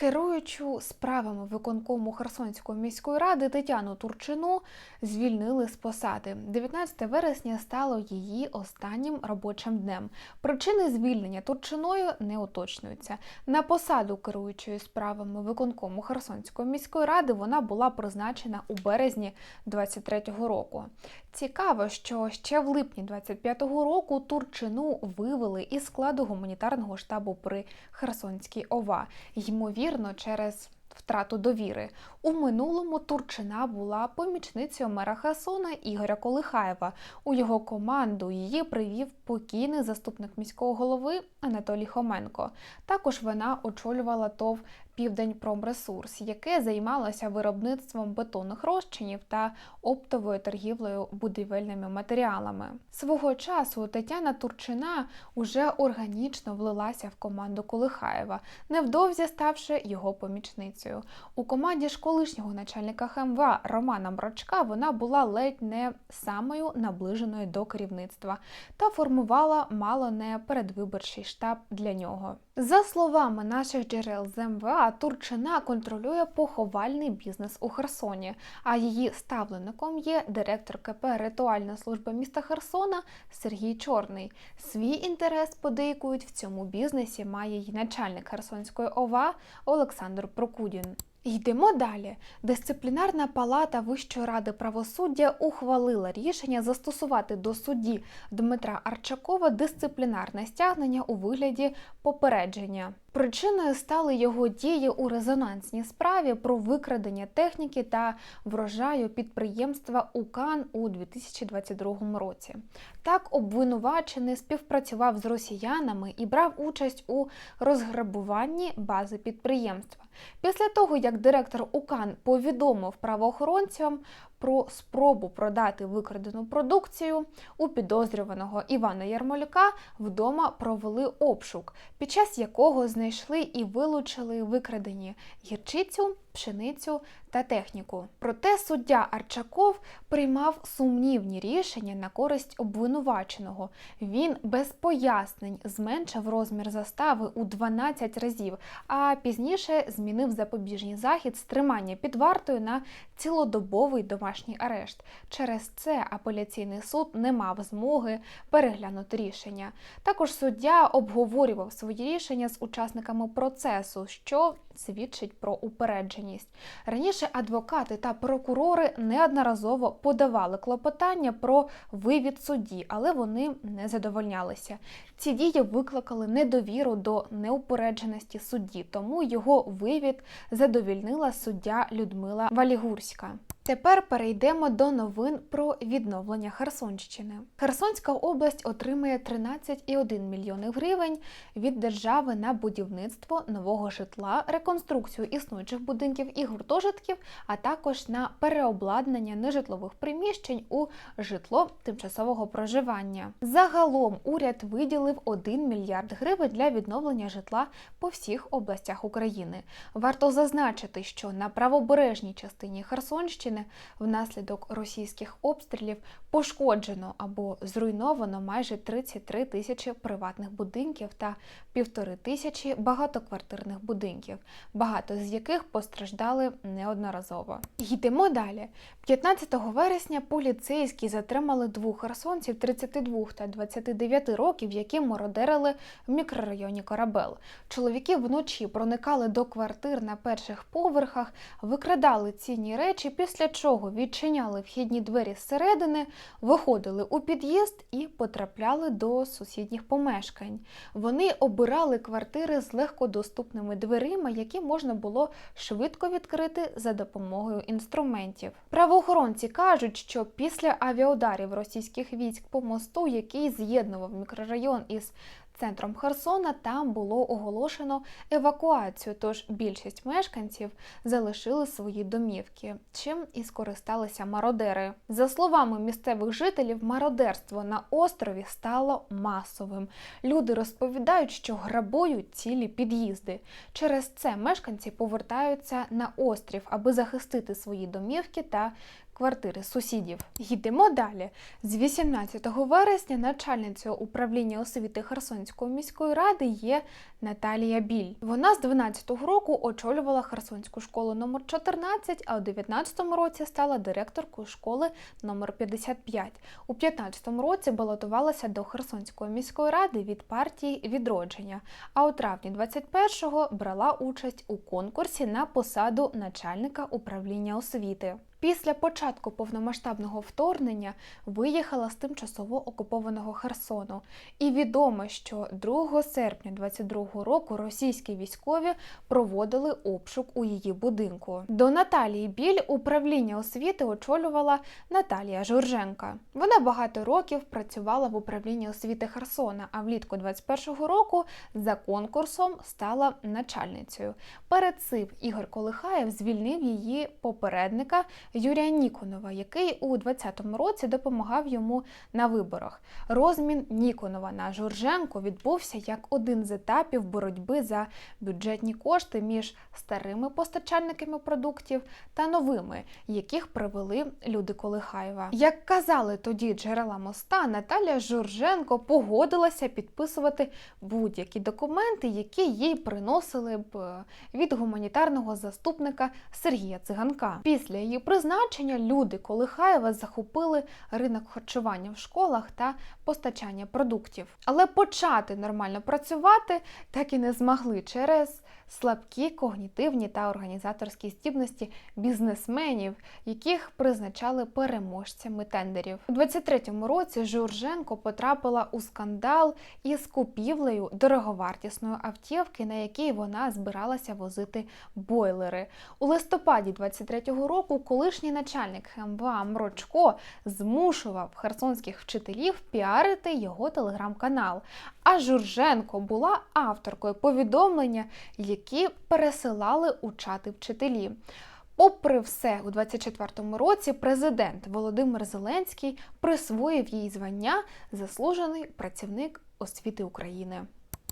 Керуючу справами виконкому Херсонської міської ради Тетяну Турчину звільнили з посади. 19 вересня стало її останнім робочим днем. Причини звільнення Турчиною не уточнюються. На посаду керуючої справами виконкому Херсонської міської ради вона була призначена у березні 23-го року. Цікаво, що ще в липні 25-го року Турчину вивели із складу гуманітарного штабу при Херсонській ОВА, ймовірно, через втрату довіри. У минулому Турчина була помічницею мера Херсона Ігоря Колихаєва. У його команду її привів покійний заступник міського голови Анатолій Хоменко. Також вона очолювала ТОВ Південь Промресурс, яке займалося виробництвом бетонних розчинів та оптовою торгівлею будівельними матеріалами. Свого часу Тетяна Турчина уже органічно влилася в команду Колихаєва, невдовзі ставши його помічницею. У команді ж колишнього начальника ХМВА Романа Брачка вона була ледь не самою наближеною до керівництва та формувала мало не передвиборчий штаб для нього. За словами наших джерел з МВА, Турчина контролює поховальний бізнес у Херсоні, а її ставленником є директор КП Ритуальна служба міста Херсона Сергій Чорний. Свій інтерес подейкують в цьому бізнесі має й начальник Херсонської ОВА Олександр Прокудін. Йдемо далі. Дисциплінарна палата Вищої ради правосуддя ухвалила рішення застосувати до судді Дмитра Арчакова дисциплінарне стягнення у вигляді попередження. Причиною стали його дії у резонансній справі про викрадення техніки та врожаю підприємства УКАН у 2022 році. Так, обвинувачений співпрацював з росіянами і брав участь у розграбуванні бази підприємства. Після того, як директор УКАН повідомив правоохоронцям про спробу продати викрадену продукцію, у підозрюваного Івана Ярмолюка вдома провели обшук, під час якого знайшли і вилучили викрадені гірчицю, пшеницю та техніку. Проте суддя Арчаков приймав сумнівні рішення на користь обвинуваченого. Він без пояснень зменшив розмір застави у 12 разів, а пізніше змінив запобіжний захід з тримання під вартою на цілодобовий домашній арешт. Через це апеляційний суд не мав змоги переглянути рішення. Також суддя обговорював свої рішення з учасниками процесу, що свідчить про упередженість. Раніше адвокати та прокурори неодноразово подавали клопотання про вивід судді, але вони не задовольнялися. Ці дії викликали недовіру до неупередженості судді, тому його вивід задовільнила суддя Людмила Валігурська. Тепер перейдемо до новин про відновлення Херсонщини. Херсонська область отримає 13,1 мільйони гривень від держави на будівництво нового житла, реконструкцію існуючих будинків і гуртожитків, а також на переобладнання нежитлових приміщень у житло тимчасового проживання. Загалом уряд виділив 1 мільярд гривень для відновлення житла по всіх областях України. Варто зазначити, що на правобережній частині Херсонщини внаслідок російських обстрілів пошкоджено або зруйновано майже 33 тисячі приватних будинків та півтори тисячі багатоквартирних будинків, багато з яких постраждали неодноразово. Йдемо далі. 15 вересня поліцейські затримали двох херсонців 32 та 29 років, які мародерили в мікрорайоні Корабел. Чоловіки вночі проникали до квартир на перших поверхах, викрадали цінні речі, після чого відчиняли вхідні двері зсередини, виходили у під'їзд і потрапляли до сусідніх помешкань. Вони обирали квартири з легкодоступними дверима, які можна було швидко відкрити за допомогою інструментів. Правоохоронці кажуть, що після авіаударів російських військ по мосту, який з'єднував мікрорайон із центром Херсона там було оголошено евакуацію, тож більшість мешканців залишили свої домівки, чим і скористалися мародери. За словами місцевих жителів, мародерство на острові стало масовим. Люди розповідають, що грабують цілі під'їзди. Через це мешканці повертаються на острів, аби захистити свої домівки та квартири сусідів. Йдемо далі. З 18 вересня начальницею управління освіти Херсонської міської ради є Наталія Біль. Вона з 12-го року очолювала Херсонську школу номер 14, а у 19-му році стала директоркою школи номер 55. У 15-му році балотувалася до Херсонської міської ради від партії Відродження. А у травні 21-го брала участь у конкурсі на посаду начальника управління освіти. Після початку повномасштабного вторгнення виїхала з тимчасово окупованого Херсону. І відомо, що 2 серпня 22 року російські військові проводили обшук у її будинку. До Наталії Біль управління освіти очолювала Наталія Журженка. Вона багато років працювала в управлінні освіти Херсона, а влітку 21-го року за конкурсом стала начальницею. Перед цим Ігор Колихаєв звільнив її попередника. Юрія Ніконова, який у 2020 році допомагав йому на виборах. Розмін Ніконова на Журженко відбувся як один з етапів боротьби за бюджетні кошти між старими постачальниками продуктів та новими, яких привели люди Колихаєва. Як казали тоді джерела моста, Наталія Журженко погодилася підписувати будь-які документи, які їй приносили б від гуманітарного заступника Сергія Циганка. Після її призначення люди Колихаєва захопили ринок харчування в школах та постачання продуктів. Але почати нормально працювати так і не змогли через слабкі когнітивні та організаторські здібності бізнесменів, яких призначали переможцями тендерів. У 23-му році Журженко потрапила у скандал із купівлею дороговартісної автівки, на якій вона збиралася возити бойлери. У листопаді 23-го року колишній начальник ХМВА Мрочко змушував херсонських вчителів піарити його телеграм-канал. А Журженко була авторкою повідомлення, які пересилали у чати вчителі. Попри все, у 24-му році президент Володимир Зеленський присвоїв їй звання заслужений працівник освіти України.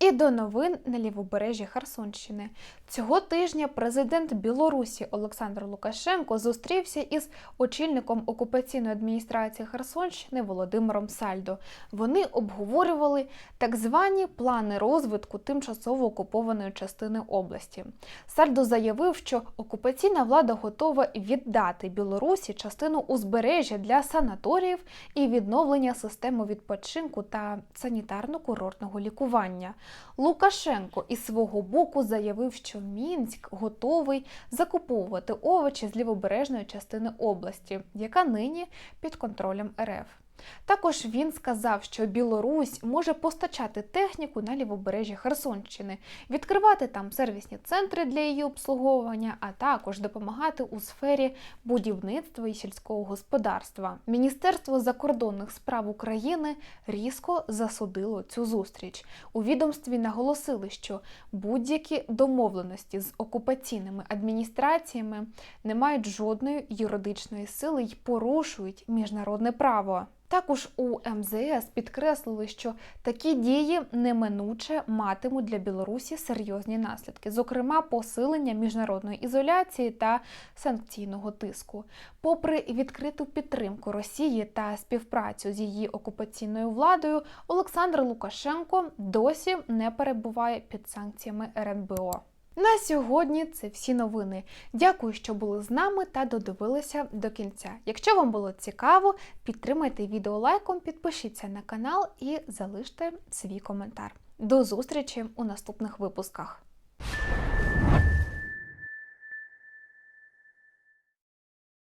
І до новин на лівобережжі Херсонщини. Цього тижня президент Білорусі Олександр Лукашенко зустрівся із очільником окупаційної адміністрації Херсонщини Володимиром Сальдо. Вони обговорювали так звані плани розвитку тимчасово окупованої частини області. Сальдо заявив, що окупаційна влада готова віддати Білорусі частину узбережжя для санаторіїв і відновлення системи відпочинку та санітарно-курортного лікування. Лукашенко із свого боку заявив, що Мінськ готовий закуповувати овочі з лівобережної частини області, яка нині під контролем РФ. Також він сказав, що Білорусь може постачати техніку на лівобережжі Херсонщини, відкривати там сервісні центри для її обслуговування, а також допомагати у сфері будівництва і сільського господарства. Міністерство закордонних справ України різко засудило цю зустріч. У відомстві наголосили, що будь-які домовленості з окупаційними адміністраціями не мають жодної юридичної сили й порушують міжнародне право. Також у МЗС підкреслили, що такі дії неминуче матимуть для Білорусі серйозні наслідки, зокрема посилення міжнародної ізоляції та санкційного тиску. Попри відкриту підтримку Росії та співпрацю з її окупаційною владою, Олександр Лукашенко досі не перебуває під санкціями РНБО. На сьогодні це всі новини. Дякую, що були з нами та додивилися до кінця. Якщо вам було цікаво, підтримайте відео лайком, підпишіться на канал і залиште свій коментар. До зустрічі у наступних випусках.